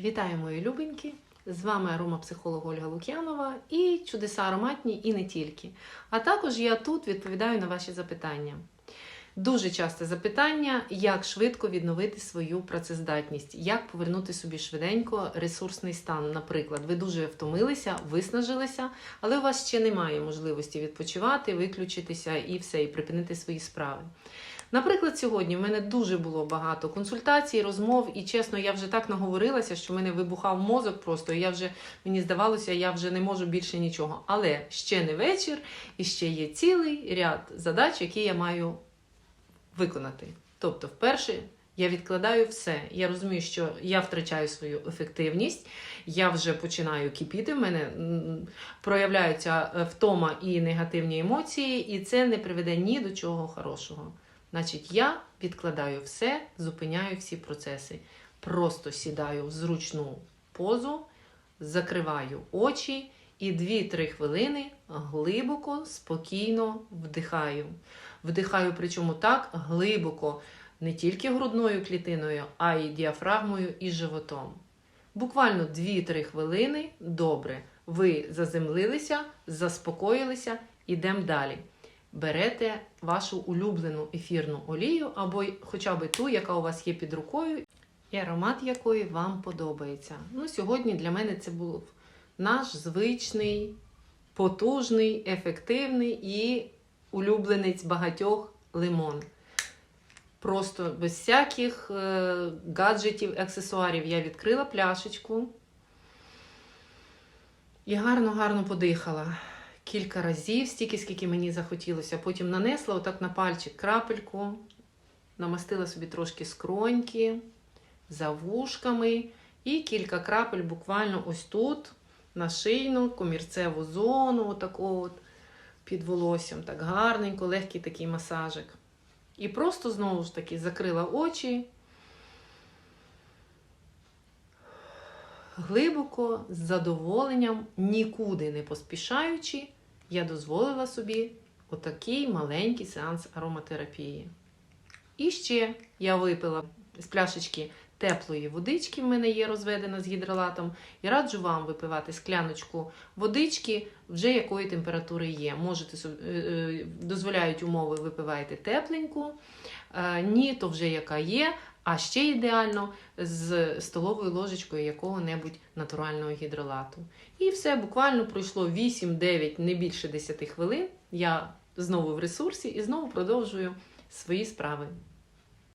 Вітаю, мої любенькі! З вами аромапсихолог Ольга Лук'янова і чудеса ароматні, і не тільки. А також я тут відповідаю на ваші запитання. Дуже часте запитання, як швидко відновити свою працездатність, як повернути собі швиденько ресурсний стан. Наприклад, ви дуже втомилися, виснажилися, але у вас ще немає можливості відпочивати, виключитися і все, і припинити свої справи. Наприклад, сьогодні в мене дуже було багато консультацій, розмов, і чесно, я вже так наговорилася, що в мене вибухав мозок просто, і я вже мені здавалося, я вже не можу більше нічого. Але ще не вечір, і ще є цілий ряд задач, які я маю виконати. Тобто, вперше я відкладаю все. Я розумію, що я втрачаю свою ефективність, я вже починаю кипіти. В мене проявляються е, втома і негативні емоції, і це не приведе ні до чого хорошого. Значить, я відкладаю все, зупиняю всі процеси. Просто сідаю в зручну позу, закриваю очі і 2-3 хвилини глибоко, спокійно вдихаю. Вдихаю, причому так глибоко, не тільки грудною клітиною, а й діафрагмою і животом. Буквально 2-3 хвилини добре. Ви заземлилися, заспокоїлися, ідемо далі. Берете вашу улюблену ефірну олію, або хоча б ту, яка у вас є під рукою, і аромат якої вам подобається. Ну, Сьогодні для мене це був наш звичний, потужний, ефективний і улюбленець багатьох лимон. Просто без всяких е, гаджетів, аксесуарів я відкрила пляшечку і гарно-гарно подихала. Кілька разів, стільки, скільки мені захотілося. Потім нанесла отак на пальчик крапельку, намастила собі трошки скроньки, за вушками, і кілька крапель буквально ось тут, на шийну, комірцеву зону, отаку от, під волоссям. Так гарненько, легкий такий масажик. І просто знову ж таки закрила очі. Глибоко, з задоволенням, нікуди не поспішаючи, я дозволила собі отакий маленький сеанс ароматерапії. І ще я випила з пляшечки теплої водички, в мене є розведена з гідролатом, і раджу вам випивати скляночку водички, вже якої температури є. Можете е, е, дозволяють умови, випиваєте тепленьку, е, ні, то вже яка є. А ще ідеально з столовою ложечкою якого-небудь натурального гідролату. І все буквально пройшло 8-9, не більше 10 хвилин. Я знову в ресурсі і знову продовжую свої справи.